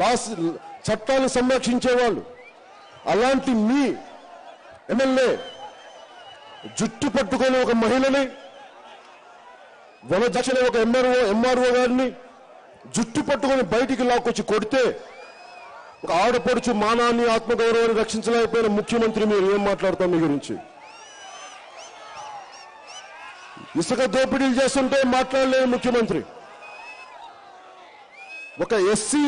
Loss చట్టాలను సంరక్షించేవాళ్ళు. అలాంటి మీ MLA జుట్టు పట్టుకొని ఒక మహిళని వనదక్షిణ ఒక ఎంఆర్ఓ ఎంఆర్ఓ గారిని జుట్టు పట్టుకొని బయటికి లాక్కొచ్చి కొడితే ఒక ఆడపడుచు మానాన్ని ఆత్మగౌరవాన్ని రక్షించలేకపోయిన ముఖ్యమంత్రి మీరు ఏం మాట్లాడతాం మీ గురించి? ఇసుక దోపిడీలు చేస్తుంటే మాట్లాడలేని ముఖ్యమంత్రి. ఒక ఎస్సీ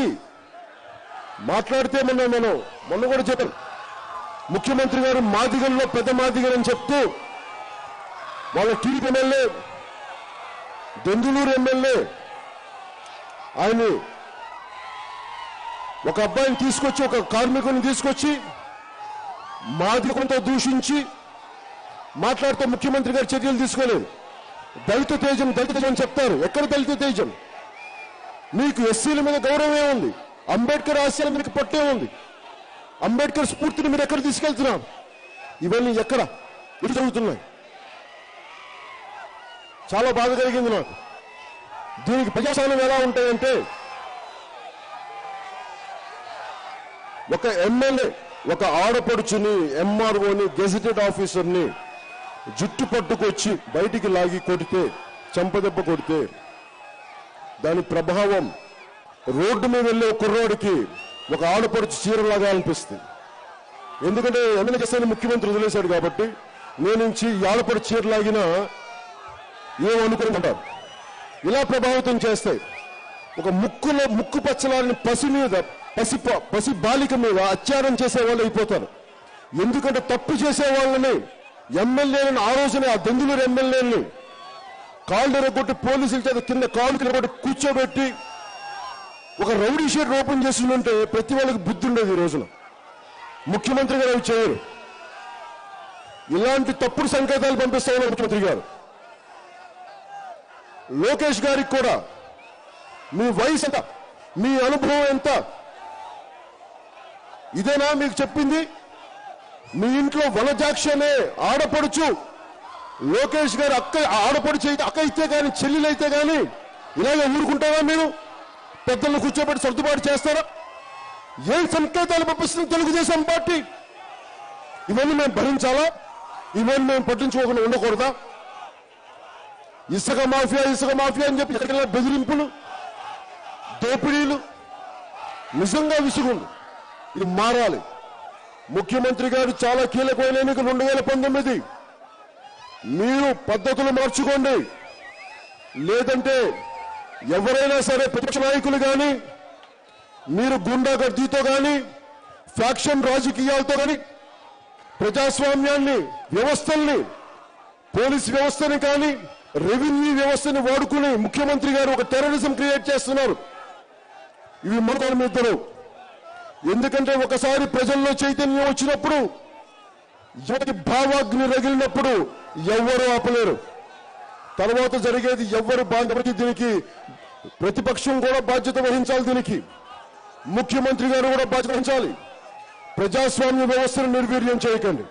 మాట్లాడితే మొన్న నేను మొన్న కూడా చెప్పాను. ముఖ్యమంత్రి గారు మాదిగల్లో పెద్ద మాదిగలు అని చెప్తూ వాళ్ళ టీడీపీ ఎమ్మెల్యే దెందులూరు ఎమ్మెల్యే ఆయన ఒక అబ్బాయిని తీసుకొచ్చి ఒక కార్మికుని తీసుకొచ్చి మాదిగంతో దూషించి మాట్లాడితే ముఖ్యమంత్రి గారు చర్యలు తీసుకోలేదు. దళిత తేజం దళిత తేజం చెప్తారు. ఎక్కడ దళిత తేజం? మీకు ఎస్సీల మీద గౌరవం ఏముంది అంబేద్కర్ ఆశయాల మీకు పట్టే ఉంది. అంబేద్కర్ స్ఫూర్తిని మీరు ఎక్కడ తీసుకెళ్తున్నారు? ఇవన్నీ ఎక్కడ? ఇటు జరుగుతున్నాయి. చాలా బాధ కలిగింది నాకు. దీనికి ప్రజాస్వామ్యం ఎలా ఉంటాయంటే ఒక ఎమ్మెల్యే ఒక ఆడపడుచుని ఎంఆర్ఓని గెజిటెడ్ ఆఫీసర్ని జుట్టు పట్టుకొచ్చి బయటికి లాగి కొడితే చెంపదెబ్బ కొడితే దాని ప్రభావం రోడ్డు మీద వెళ్ళే ఒక ఒక ఆడపడుచు చీరలాగా అనిపిస్తుంది. ఎందుకంటే ఎమ్మెల్యే చేస్తాను ముఖ్యమంత్రి వదిలేశాడు కాబట్టి నేను నుంచి ఈ ఆడపడుచు చీరలాగినా ఏమనుకుంటారు ఇలా ప్రభావితం చేస్తాయి ఒక ముక్కులో ముక్కు పచ్చలారిన పసి మీద పసి ప- పసి బాలిక మీద అత్యారం చేసే వాళ్ళు అయిపోతారు. ఎందుకంటే తప్పు చేసే వాళ్ళని ఎమ్మెల్యేలను ఆ రోజున ఆ దెందులూరు ఎమ్మెల్యేలని కాళ్ళు ఎరగొట్టి పోలీసుల చేత కింద కాళ్ళు ఎరగొట్టి కూర్చోబెట్టి ఒక రౌడీ షీట్ ఓపెన్ చేస్తుంటే ప్రతి వాళ్ళకి బుద్ధి ఉండేది ఈ రోజున. ముఖ్యమంత్రి గారు అవి చేయరు. ఇలాంటి తప్పుడు సంకేతాలు పంపిస్తా ముఖ్యమంత్రి గారు. లోకేష్ గారికి కూడా మీ వయసు ఎంత మీ అనుభవం ఎంత? ఇదేనా మీకు చెప్పింది? మీ ఇంట్లో వనజాక్షి అనే ఆడపడుచు. లోకేష్ గారు అక్క ఆడపడుచు అయితే అక్క అయితే కానీ చెల్లెలైతే కానీ ఇలాగే ఊరుకుంటారా మీరు? పెద్దలను కూర్చోబెట్టి సర్దుబాటు చేస్తారా. ఏం సంకేతాలు పంపిస్తుంది తెలుగుదేశం పార్టీ? ఇవన్నీ మేము భరించాలా? ఇవన్నీ మేము పట్టించుకోకుండా ఉండకూడదా? ఇసుక మాఫియా ఇసుక మాఫియా అని చెప్పి ఎక్కడికి బెదిరింపులు దోపిడీలు నిజంగా విసుగుండు ఇది మారాలి. ముఖ్యమంత్రి గారు చాలా కీలకమైన ఎన్నిక రెండు వేల పంతొమ్మిది. మీరు పద్ధతులు మార్చుకోండి. లేదంటే ఎవరైనా సరే ప్రతిపక్ష నాయకులు కానీ మీరు గుండాగర్దీతో కానీ ఫ్యాక్షన్ రాజకీయాలతో కానీ ప్రజాస్వామ్యాన్ని వ్యవస్థల్ని పోలీస్ వ్యవస్థని కానీ రెవెన్యూ వ్యవస్థని వాడుకుని ముఖ్యమంత్రి గారు ఒక టెర్రరిజం క్రియేట్ చేస్తున్నారు. ఇవి మన ఇద్దరు ఎందుకంటే ఒకసారి ప్రజల్లో చైతన్యం వచ్చినప్పుడు ఎవరికి భావాగ్ని రగిలినప్పుడు ఎవరూ ఆపలేరు. తర్వాత జరిగేది ఎవ్వరు బాధ్యత దీనికి ప్రతిపక్షం కూడా బాధ్యత వహించాలి దీనికి. ముఖ్యమంత్రి గారు కూడా బాధ్యత వహించాలి. ప్రజాస్వామ్య వ్యవస్థను నిర్వీర్యం చేయకండి.